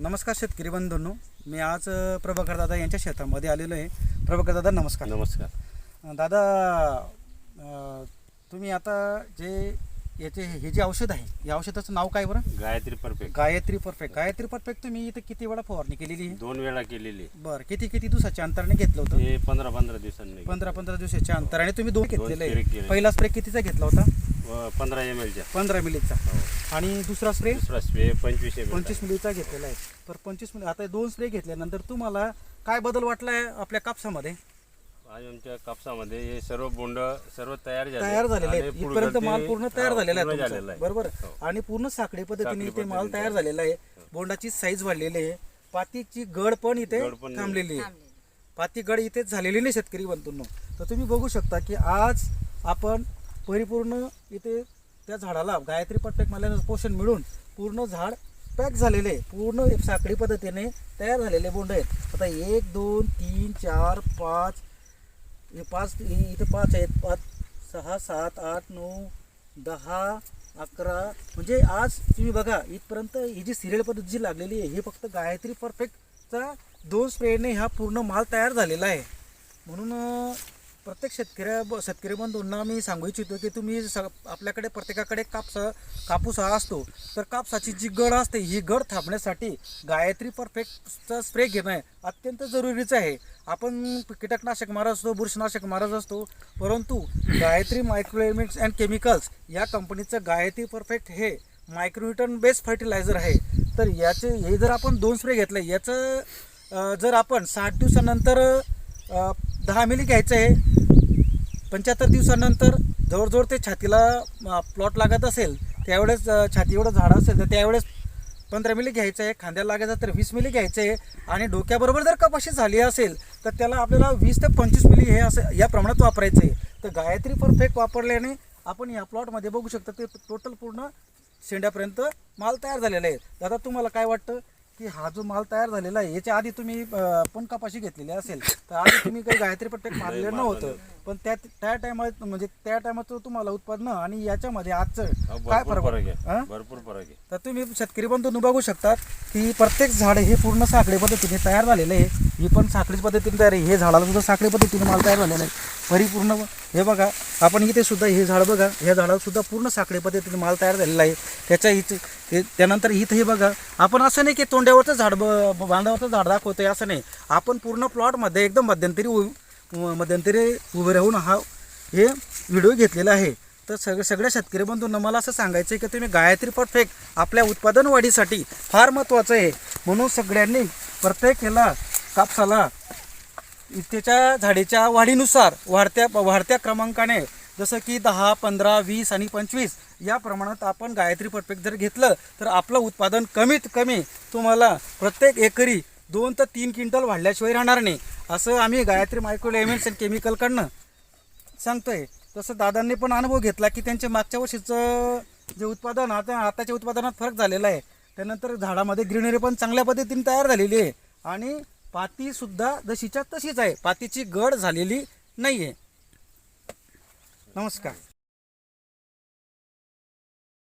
नमस्कार शेतकरी बंधूंनो. मी आज प्रभाकर दादा यांच्या शेतामध्ये आलेलो आहे. प्रभाकर दादा नमस्कार. नमस्कार. दादा अ, तुम्ही आता जे याचे हे जे औषध आहे या औषधाचं नाव काय बरं? Gayatri perfect. Gayatri perfect. Gayatri perfect तुम्ही इथे किती वेळा फवारणी केलेली आहे? दोन वेळा केलेली बरं किती किती दिवसाच्या अंतराने घेतलं होतं? ते पंधरा पंधरा दिवसांनी पंधरा पंधरा दिवसाच्या अंतराने तुम्ही दोन घेतलेले केले. पहिला स्प्रे कितीचा घेतला होता? पंधरा एम एलच्या पंधरा मिलीचा. आणि दुसरा स्प्रे दुसरा स्प्रे पंचवीस एम पंचवीस मिलीचा घेतलेला आहे. तर पंचवीस मिली आता दोन स्प्रे घेतल्यानंतर तुम्हाला काय बदल वाटलाय आपल्या कापसामध्ये? आज आमच्या कापसामध्ये हे सर्व बोंड सर्व तयार झाले. तयार झालेले आहेत. आणि इथपर्यंत माल पूर्ण तयार हा, झालेला पूर्ण आहे झालेला तुमचा. आहे. बरोबर? हो. आणि पूर्ण साखळी पद्धतीने इथे माल तयार तयार. झालेला आहे. बोंडाची साईज वाढलेली आहे. पातीची गड पण इथे गड पण थांबलेली आहे. पाती गड इथेच झालेली नाही शेतकरी बंधूंनो. तर तुम्ही बघू शकता की आज आपण परिपूर्ण इथे त्या झाडाला गायत्री पट्टक माल्यानं पोषण मिळून पूर्ण झाड पॅक झालेले आहे पूर्ण साखळी पद्धतीने तयार झालेले बोंड आहेत. आता एक दोन तीन चार पाच हे पाच इथे पाच आहेत. पाच सहा सात आठ नऊ दहा अकरा. म्हणजे आज तुम्ही बघा इथपर्यंत ही जी सिरियल पद्धत जी लागलेली आहे हे फक्त गायत्री परफेक्टचा दोन स्प्रेने हा पूर्ण माल तयार झालेला आहे. म्हणून प्रत्येक शेतकऱ्या ब- शेतकरी बंधूंना मी सांगू इच्छितो की तुम्ही स आपल्याकडे प्रत्येकाकडे कापस कापूस हा असतो तर कापसाची जी गड असते ही गड थांबण्यासाठी गायत्री परफेक्टचा स्प्रे घेणं आहे अत्यंत जरुरीचं आहे. आपण कीटकनाशक मारत असतो बुरशीनाशक मारत असतो परंतु गायत्री मायक्रोएलिमेंट्स अँड केमिकल्स या कंपनीचं गायत्री परफेक्ट हे मायक्रोन्युटन बेस्ड फर्टिलायझर आहे. तर याचे हे जर आपण दोन स्प्रे घेतले याचं जर आपण साठ दिवसानंतर दहा मिली घ्यायचं आहे पंच्याहत्तर दिवसानंतर जवळजवळ ते छातीला प्लॉट लागत असेल त्यावेळेस छाती एवढं झाड असेल तर त्यावेळेस पंधरा मिली घ्यायचं आहे खांद्याला लागायचं तर वीस मिली घ्यायचं आहे आणि डोक्याबरोबर जर कपाशी झाली असेल तर त्याला आपल्याला वीस ते पंचवीस मिली हे असं या प्रमाणात वापरायचं आहे. तर गायत्री परफेक्ट वापरल्याने आपण या प्लॉटमध्ये बघू शकतो ते टोटल पूर्ण शेंड्यापर्यंत माल तयार झालेला आहे. दादा तुम्हाला काय वाटतं? की हा जो माल तयार झालेला आहे याच्या आधी तुम्ही अं, पण कपाशी घेतलेली असेल तर आधी तुम्ही काही गायत्री पट्टेक मारलेलं नव्हतं. पण त्या त्या टायमात म्हणजे त्या टायमात तुम्हाला उत्पादन आणि याच्यामध्ये आजचं काय भरपूर फरक फरक? आहे. भरपूर फरक आहे. तर तुम्ही शेतकरी बंधूंनो बघू शकतात की प्रत्येक झाड हे पूर्ण साखळी पद्धतीने तयार झालेलं आहे. ही पण साखळी पद्धतीने तयार आहे. हे झाडाला सुद्धा साखळी पद्धतीने माल तयार झालेला आहे. परिपूर्ण हे बघा आपण इथे सुद्धा हे झाड बघा ह्या झाडाला सुद्धा पूर्ण साखळी पद्धतीने माल तयार झालेला आहे. त्याच्या इथे ते- त्यानंतर इथं हे बघा आपण असं नाही की तोंड्यावरचं झाड ब- बांधावरचं झाड दाखवतोय असं नाही. आपण पूर्ण प्लॉटमध्ये एकदम मध्यंतरी उ- मध्यंतरी उभे राहून हा हे व्हिडिओ घेतलेला आहे. तर सग सगळ्या शेतकरी बंधूंना मला असं सांगायचं आहे की तुम्ही गायत्री परफेक्ट आपल्या उत्पादन वाढीसाठी फार महत्त्वाचं आहे. म्हणून सगळ्यांनी प्रत्येक ह्याला कापसाला त्याच्या झाडीच्या वाढीनुसार वाढत्या वाढत्या क्रमांकाने जसं की दहा पंधरा वीस आणि पंचवीस या प्रमाणात आपण गायत्री परफेक्ट जर घेतलं तर आपलं उत्पादन कमीत कमी तुम्हाला प्रत्येक एकरी दोन ते तीन क्विंटल वाढल्याशिवाय राहणार नाही. असं आम्ही गायत्री मायक्रो एलिमेंट्स अँड केमिकलकडनं सांगतोय. तसं दादांनी पण अनुभव घेतला की त्यांच्या मागच्या वर्षीचं जे उत्पादन आता आताच्या उत्पादनात फरक झालेला आहे. त्यानंतर झाडामध्ये ग्रीनरी पण चांगल्या पद्धतीने तयार झालेली आहे. आणि पातीसुद्धा जशीच्या तशीच आहे. पातीची गड झालेली नाही आहे नमस्कार.